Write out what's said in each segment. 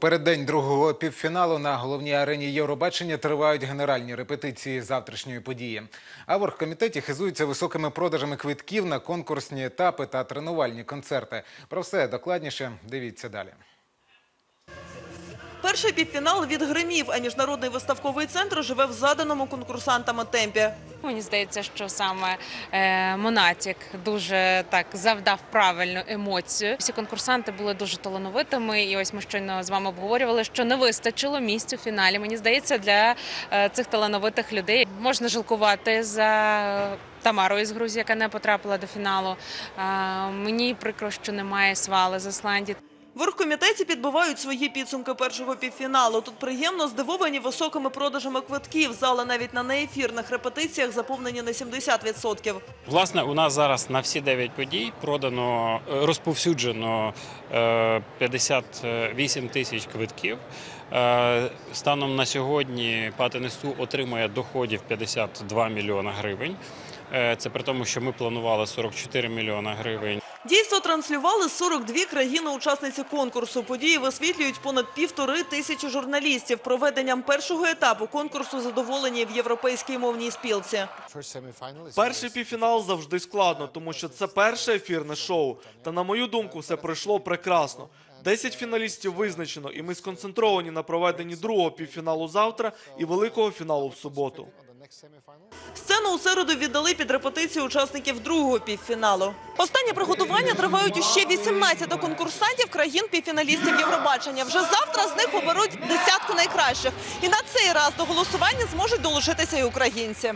Переддень другого півфіналу на головній арені Євробачення тривають генеральні репетиції завтрашньої події. А в оргкомітеті хизуються високими продажами квитків на конкурсні етапи та тренувальні концерти. Про все докладніше дивіться далі. Перший півфінал відгримів, а міжнародний виставковий центр живе в заданому конкурсантами темпі. Мені здається, що саме е, Монатік дуже так завдав правильну емоцію. Всі конкурсанти були дуже талановитими, і ось ми щойно з вами обговорювали, що не вистачило місць у фіналі. Мені здається, для е, цих талановитих людей можна жалкувати за. Тамарою з Грузії, яка не потрапила до фіналу. Е, Мені прикро, що немає свали з Ісландії. В оргкомітеті підбивають свої підсумки першого півфіналу. Тут приємно здивовані високими продажами квитків. Зали навіть на неефірних репетиціях заповнені на 70%. Власне, у нас зараз на всі 9 подій продано е, розповсюджено е, 58 тисяч квитків. Е, Станом на сьогодні Патенесту отримує доходів 52 мільйона гривень. Е, Це при тому, що ми планували 44 мільйона гривень. Дійство транслювали 42 країни-учасниці конкурсу. Події висвітлюють понад півтори тисячі журналістів. Проведенням першого етапу конкурсу задоволені в європейській мовній спілці. Перший півфінал завжди складно, тому що це перше ефірне шоу. Та на мою думку, все пройшло прекрасно. Десять фіналістів визначено, і ми сконцентровані на проведенні другого півфіналу завтра і великого фіналу в суботу. Сцену у середу віддали під репетицію учасників другого півфіналу. Останні приготування тривають ще 18 конкурсантів країн півфіналістів Євробачення. Вже завтра з них оберуть десятку найкращих. І на цей раз до голосування зможуть долучитися і українці.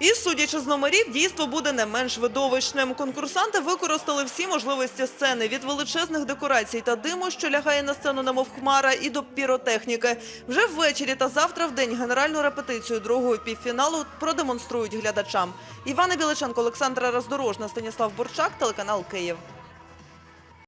І судячи з номерів, дійство буде не менш видовищним. Конкурсанти використали всі можливості сцени від величезних декорацій та диму, що лягає на сцену, немов хмара, і до піротехніки. Вже ввечері та завтра в день генеральну репетицію другого півфіналу продемонструють глядачам. Івана Біличенко, Олександра Роздорожна, Станіслав Борчак, телеканал Київ.